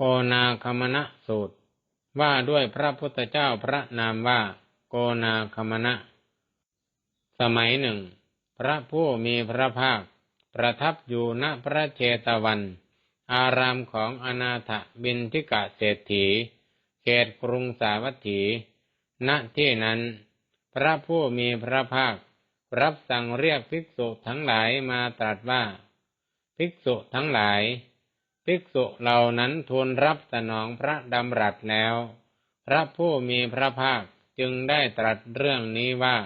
โกนาคมณะสูตร ว่าด้วยพระพุทธเจ้าพระนามว่า โกนาคมณะ สมัยหนึ่ง พระผู้มีพระภาค ประทับอยู่ณพระเชตวัน อารามของอนาถบินทิกะเศรษฐี เขตกรุงสาวัตถี ณที่นั้น พระผู้มีพระภาครับสั่งเรียกภิกษุทั้งหลายมาตรัสว่า ภิกษุทั้งหลาย ภิกษุเหล่านั้นทูลรับสนองพระดำรัสแล้ว พระผู้มีพระภาคจึงได้ตรัสเรื่องนี้ว่า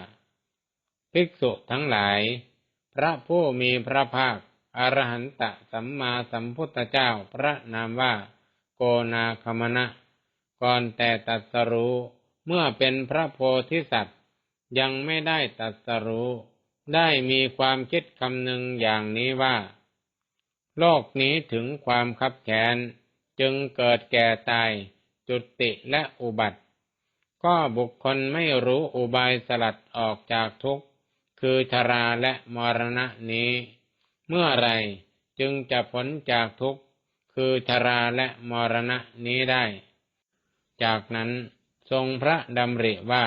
ภิกษุทั้งหลาย พระผู้มีพระภาคอรหันตสัมมาสัมพุทธเจ้าพระนามว่า โกนาคมณะก่อนแต่ตัดสรู้เมื่อเป็นพระโพธิสัตว์ ยังไม่ได้ตัดสรู้ได้มีความคิดคำหนึ่งอย่างนี้ว่า โลกนี้ถึงความคับแค้นจึงเกิดแก่ตาย จุติและอุบัติ ก็บุคคลไม่รู้อุบายสลัดออกจากทุกข์ คือชราและมรณะนี้ เมื่อไรจึงจะพ้นจากทุกข์ คือชราและมรณะนี้ได้ จากนั้นทรงพระดำริว่า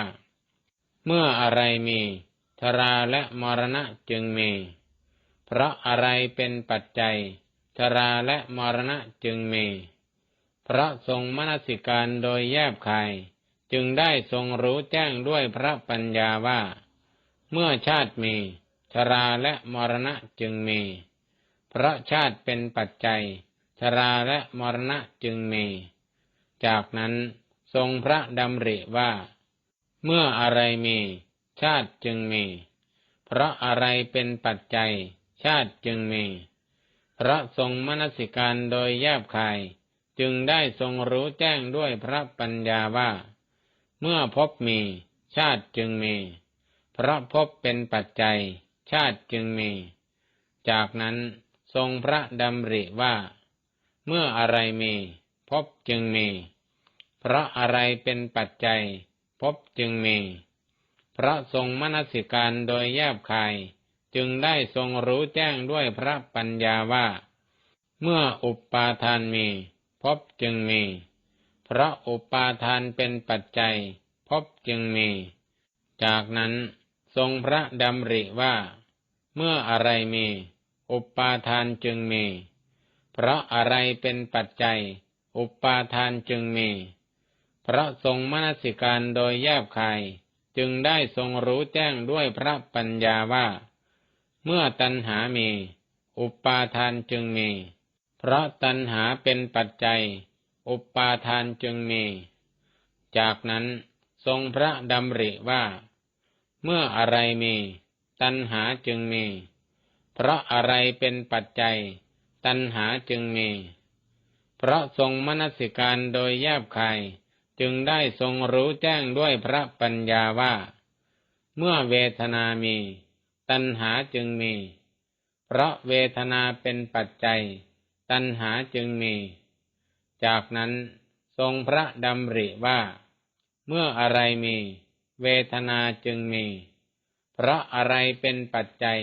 เมื่ออะไรมีชราและมรณะจึงมี เพราะอะไรเป็นปัจจัย ชราและมรณะจึงมี เพราะทรงมนสิการโดยแยบคาย จึงได้ทรงรู้แจ้งด้วยพระปัญญาว่า เมื่อชาติมี ชราและมรณะจึงมี เพราะชาติเป็นปัจจัย ชราและมรณะจึงมี จากนั้นทรงพระดำริว่า เมื่ออะไรมี ชาติจึงมี เพราะอะไรเป็นปัจจัย ชาติจึงมี พระทรงมนสิการโดยแยบคาย จึงได้ทรงรู้แจ้งด้วยพระปัญญาว่า เมื่อพบมี ชาติจึงมี เพราะพบเป็นปัจจัย ชาติจึงมี จากนั้นทรงพระดำริว่า เมื่ออะไรมีพบจึงมี เพราะอะไรเป็นปัจจัยพบจึงมี พระทรงมนสิการโดยแยบคาย จึงได้ทรงรู้แจ้งด้วยพระปัญญาว่า เมื่ออุปาทานมีพบจึงมี เพราะอุปาทานเป็นปัจจัยพบจึงมี จากนั้นทรงพระดำริว่า เมื่ออะไรมี อุปาทานจึงมี เพราะอะไรเป็นปัจจัย อุปาทานจึงมี เพราะทรงมนสิการโดยแยบคาย จึงได้ทรงรู้แจ้งด้วยพระปัญญาว่า เมื่อตัณหามี อุปาทานจึงมี เพราะตัณหาเป็นปัจจัย อุปาทานจึงมี จากนั้นทรงพระดำริว่า เมื่ออะไรมี ตัณหาจึงมี เพราะอะไรเป็นปัจจัย ตัณหาจึงมี เพราะทรงมนสิการโดยแยบคายจึงได้ทรงรู้แจ้งด้วยพระปัญญาว่า เมื่อเวทนามี ตัณหาจึงมี เพราะเวทนาเป็นปัจจัย ตัณหาจึงมี จากนั้นทรงพระดำริว่า เมื่ออะไรมี เวทนาจึงมี เพราะอะไรเป็นปัจจัย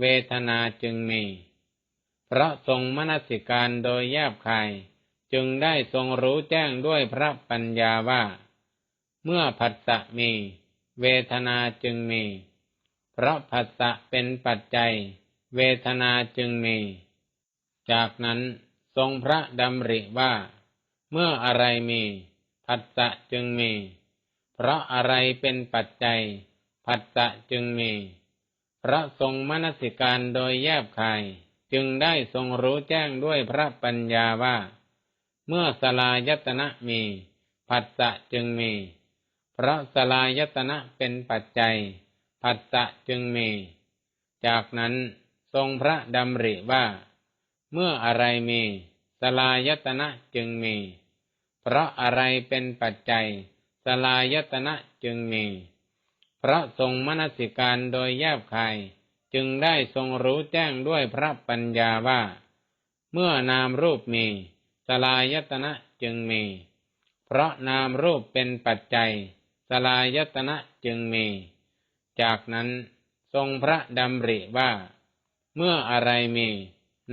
เวทนาจึงมี เพราะทรงมนสิการโดยแยบคาย จึงได้ทรงรู้แจ้งด้วยพระปัญญาว่า เมื่อผัสสะมี เวทนาจึงมี เพราะผัสสะเป็นปัจจัย เวทนาจึงมี จากนั้นทรงพระดำริว่า เมื่ออะไรมีผัสสะจึงมี เพราะอะไรเป็นปัจจัยผัสสะจึงมี พระทรงมนสิการโดยแยบคาย จึงได้ทรงรู้แจ้งด้วยพระปัญญาว่า เมื่อสลายตนะมีผัสสะจึงมี เพราะสลายตนะเป็นปัจจัย ผัสสะจึงมี จากนั้นทรงพระดำริว่า เมื่ออะไรมีสลายตนะจึงมี เพราะอะไรเป็นปัจจัย สลายตนะจึงมี เพราะทรงมนสิการโดยแยบคาย จึงได้ทรงรู้แจ้งด้วยพระปัญญาว่า เมื่อนามรูปมี สลายตนะจึงมี เพราะนามรูปเป็นปัจจัย สลายตนะจึงมี จากนั้นทรงพระดำริว่า เมื่ออะไรมี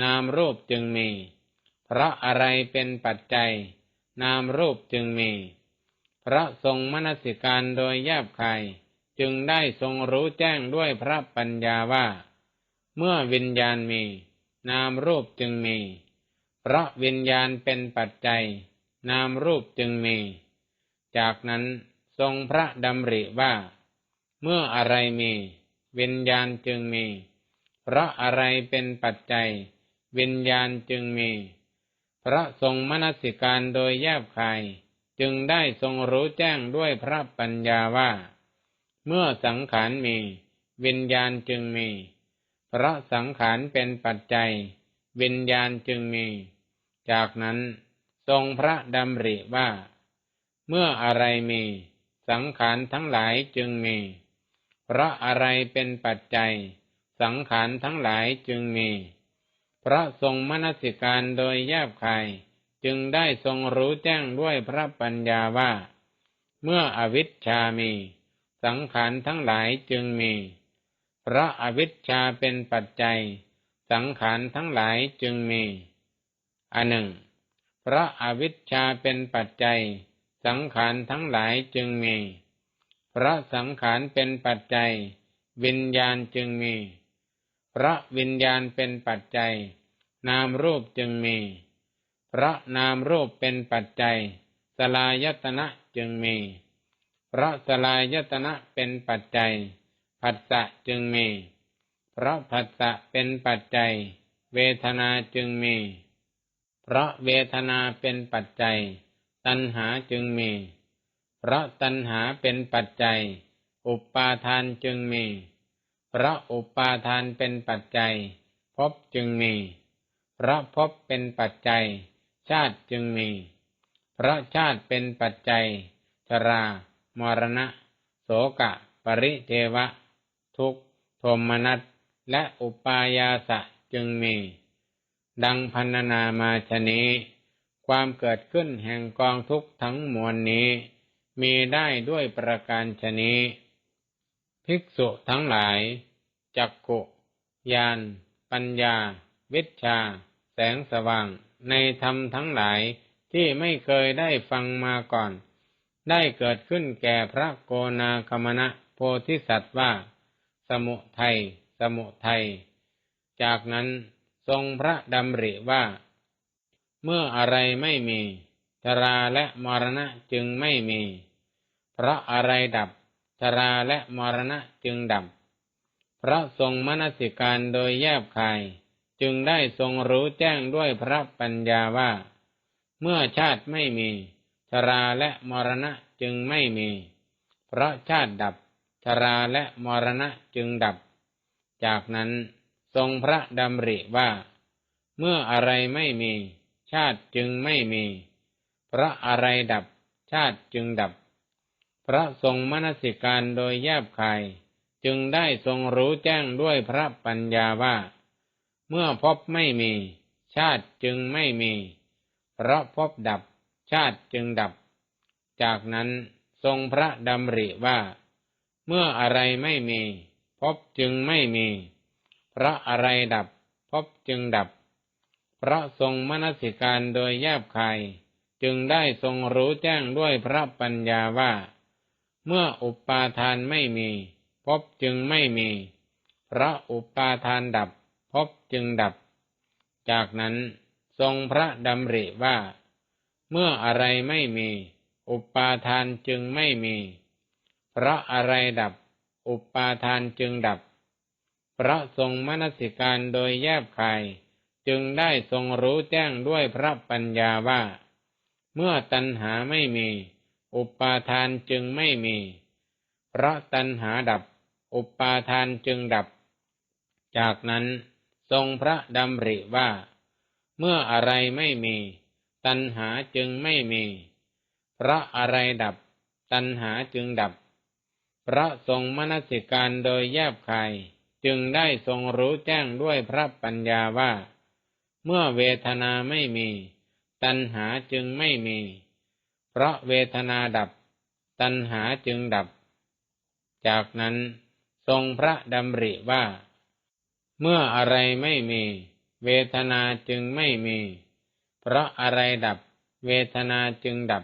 นามรูปจึงมีเพเพราะอะไรเป็นปัจจัย นามรูปจึงมี พระทรงมนสิการโดยแยบคายจึงได้ทรงรู้แจ้งด้วยพระปัญญาว่า เมื่อวิญญาณมี นามรูปจึงมี เพราะวิญญาณเป็นปัจจัย นามรูปจึงมี จากนั้นทรงพระดำริว่า เมื่ออะไรมีวิญญาณจึงมี เพราะอะไรเป็นปัจจัย วิญญาณจึงมีพระทรงมนสิการโดยแยบคาย จึงได้ทรงรู้แจ้งด้วยพระปัญญาว่า เมื่อสังขารมี วิญญาณจึงมี เพราะสังขารเป็นปัจจัย วิญญาณจึงมี จากนั้นทรงพระดำริว่า เมื่ออะไรมี สังขารทั้งหลายจึงมี เพราะอะไรเป็นปัจจัย สังขารทั้งหลายจึงมีเพราะทรงมนสิการโดยแยบคายจึงได้ทรงรู้แจ้งด้วยพระปัญญาว่า เมื่ออวิชชามี สังขารทั้งหลายจึงมี เพราะอวิชชาเป็นปัจจัย สังขารทั้งหลายจึงมีอันหนึ่ง เพราะอวิชชาเป็นปัจจัย สังขารทั้งหลายจึงมี พระสังขารเป็นปัจจัย วิญญาณจึงมี พระวิญญาณเป็นปัจจัย นามรูปจึงมี พระนามรูปเป็นปัจจัย สลายตนะจึงมี พระสลายตนะเป็นปัจจัย ผัสสะจึงมี พระผัสสะเป็นปัจจัย เวทนาจึงมี พระเวทนาเป็นปัจจัย ตัณหาจึงมี เพราะตัณหาเป็นปัจจัย อุปาทานจึงมี เพราะอุปาทานเป็นปัจจัยภพจึงมี เพราะภพเป็นปัจจัย ชาติจึงมี เพราะชาติเป็นปัจจัย ชรา มรณะ โสกะ ปริเทวะ ทุกโทมนัสและอุปายาสะจึงมี ดังพันนามาชนี้ ความเกิดขึ้นแห่งกองทุกทั้งมวลนี้ มีได้ด้วยประการชนีภิกษุทั้งหลาย จักกุยาน ปัญญา วิชา แสงสว่าง ในธรรมทั้งหลายที่ไม่เคยได้ฟังมาก่อน ได้เกิดขึ้นแก่พระโกนาคมณะโพธิสัตว์ว่า สมุทัยสมุทัยจากนั้นทรงพระดำริว่า เมื่ออะไรไม่มีชราและมรณะจึงไม่มี เพราะอะไรดับ ชราและมรณะจึงดับ พระทรงมนสิการโดยแยบคาย จึงได้ทรงรู้แจ้งด้วยพระปัญญาว่า เมื่อชาติไม่มี ชราและมรณะจึงไม่มี เพราะชาติดับ ชราและมรณะจึงดับ จากนั้นทรงพระดำริว่า เมื่ออะไรไม่มี ชาติจึงไม่มี เพราะอะไรดับ ชาติจึงดับ พระทรงมนสิการโดยแยบคาย จึงได้ทรงรู้แจ้งด้วยพระปัญญาว่า เมื่อพบไม่มี ชาติจึงไม่มี เพราะพบดับ ชาติจึงดับ จากนั้นทรงพระดำริว่า เมื่ออะไรไม่มี พบจึงไม่มี เพราะอะไรดับ พบจึงดับ เพราะทรงมนสิการโดยแยบคาย จึงได้ทรงรู้แจ้งด้วยพระปัญญาว่า เมื่ออุปาทานไม่มีพบจึงไม่มีพระอุปาทานดับพบจึงดับ จากนั้นทรงพระดำริว่า เมื่ออะไรไม่มี อุปาทานจึงไม่มี พระอะไรดับ อุปาทานจึงดับ พระทรงมนสิการโดยแยบคาย จึงได้ทรงรู้แจ้งด้วยพระปัญญาว่า เมื่อตัณหาไม่มี อุปาทานจึงไม่มี เพราะตัณหาดับ อุปาทานจึงดับ จากนั้นทรงพระดำริว่า เมื่ออะไรไม่มี ตัณหาจึงไม่มี เพราะอะไรดับ ตัณหาจึงดับ พระทรงมนสิการโดยแยบคายจึงได้ทรงรู้แจ้งด้วยพระปัญญาว่า เมื่อเวทนาไม่มี ตัณหาจึงไม่มี เพราะเวทนาดับ ตัณหาจึงดับ จากนั้นทรงพระดำริว่า เมื่ออะไรไม่มี เวทนาจึงไม่มีเพเพราะอะไรดับ เวทนาจึงดับ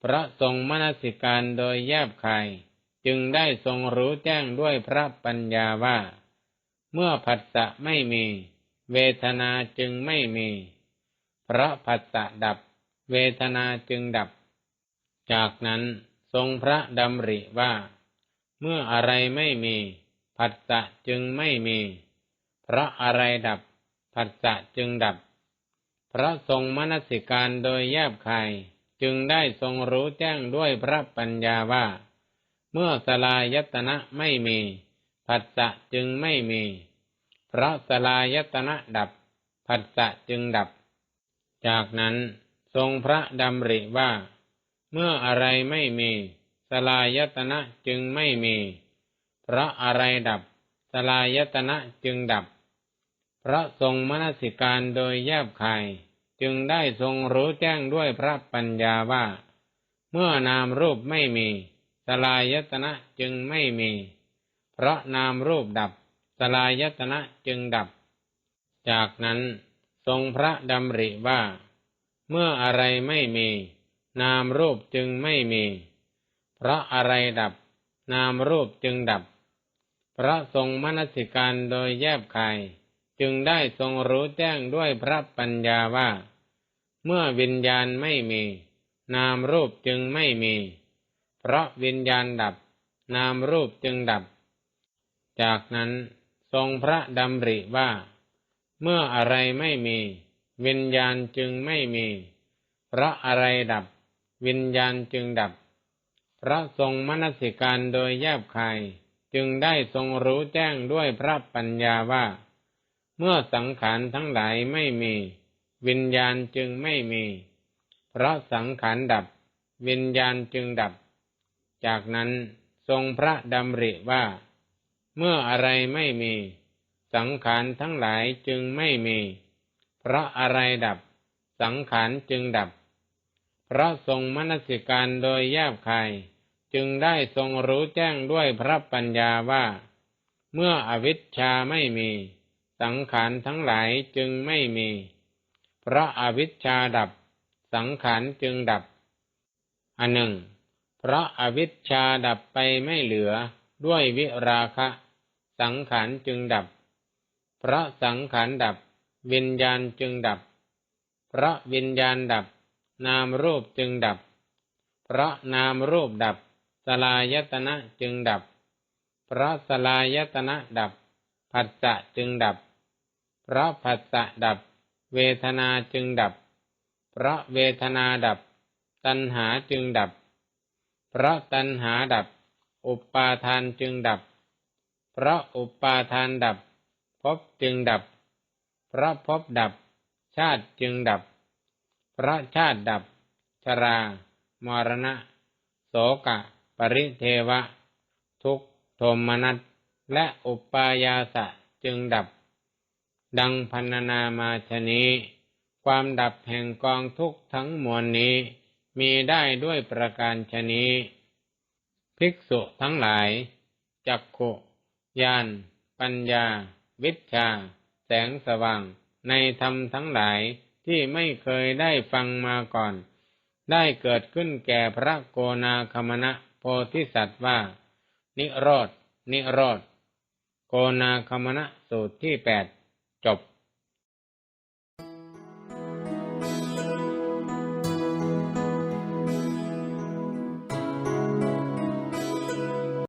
เพราะทรงมนสิการโดยแยบคายจึงได้ทรงรู้แจ้งด้วยพระปัญญาว่า เมื่อผัสสะไม่มี เวทนาจึงไม่มี เพราะผัสสะดับ เวทนาจึงดับ จากนั้นทรงพระดำริว่า เมื่ออะไรไม่มีผัสสะจึงไม่มี เพราะอะไรดับผัสสะจึงดับ พระทรงมนสิการโดยแยบคายจึงได้ทรงรู้แจ้งด้วยพระปัญญาว่า เมื่อสลายตนะไม่มีผัสสะจึงไม่มี เพราะสลายตนะดับผัสสะจึงดับ จากนั้น ทรงพระดำริว่า เมื่ออะไรไม่มี สลายตนะจึงไม่มี เพราะอะไรดับ สลายตนะจึงดับ พระทรงมนสิการโดยแยบคายจึงได้ทรงรู้แจ้งด้วยพระปัญญาว่า เมื่อนามรูปไม่มี สลายตนะจึงไม่มี เพราะนามรูปดับ สลายตนะจึงดับ จากนั้นทรงพระดำริว่า เมื่ออะไรไม่มี นามรูปจึงไม่มี เพราะอะไรดับ นามรูปจึงดับ พระทรงมนสิการโดยแยบคาย จึงได้ทรงรู้แจ้งด้วยพระปัญญาว่า เมื่อวิญญาณไม่มี นามรูปจึงไม่มี เพราะวิญญาณดับ นามรูปจึงดับ จากนั้นทรงพระดำริว่า เมื่ออะไรไม่มี วิญญาณจึงไม่มี เพราะอะไรดับ วิญญาณจึงดับ พระทรงมนสิการโดยแยบคาย จึงได้ทรงรู้แจ้งด้วยพระปัญญาว่า เมื่อสังขารทั้งหลายไม่มี วิญญาณจึงไม่มี เพราะสังขารดับ วิญญาณจึงดับ จากนั้นทรงพระดำริว่า เมื่ออะไรไม่มี สังขารทั้งหลายจึงไม่มี เพราะอะไรดับ สังขารจึงดับ พระทรงมนสิการโดยแยบคาย จึงได้ทรงรู้แจ้งด้วยพระปัญญาว่า เมื่ออวิชชาไม่มี สังขารทั้งหลายจึงไม่มี เพราะอวิชชาดับ สังขารจึงดับอันหนึ่ง เพราะอวิชชาดับไปไม่เหลือด้วยวิราคะ สังขารจึงดับ เพราะสังขารดับ วิญญาณจึงดับเพราะวิญญาณดับ นามรูปจึงดับเพราะนามรูปดับ สลายตนะจึงดับเพราะสลายตนะดับ ผัสสะจึงดับเพราะผัสสะดับ เวทนาจึงดับเพราะเวทนาดับ ตัณหาจึงดับเพราะตัณหาดับ อุปาทานจึงดับเพราะอุปาทานดับภพจึงดับเพระภพดับ ชาติจึงดับ พระชาติดับ ชรา มรณะ โสกะ ปริเทวะ ทุกโทมนัสและอุปายาสะจึงดับ ดังพันนามาชนี้ ความดับแห่งกองทุกทั้งมวลนี้ มีได้ด้วยประการชนี้ ภิกษุทั้งหลาย จักขุยาน ปัญญา วิชา แสงสว่าง ในธรรมทั้งหลายที่ไม่เคยได้ฟังมาก่อน ได้เกิดขึ้นแก่พระโกนาคมณะโพธิสัตว์ว่า นิโรดนิโรธโกนาคมณะสูตรที่แปดจบ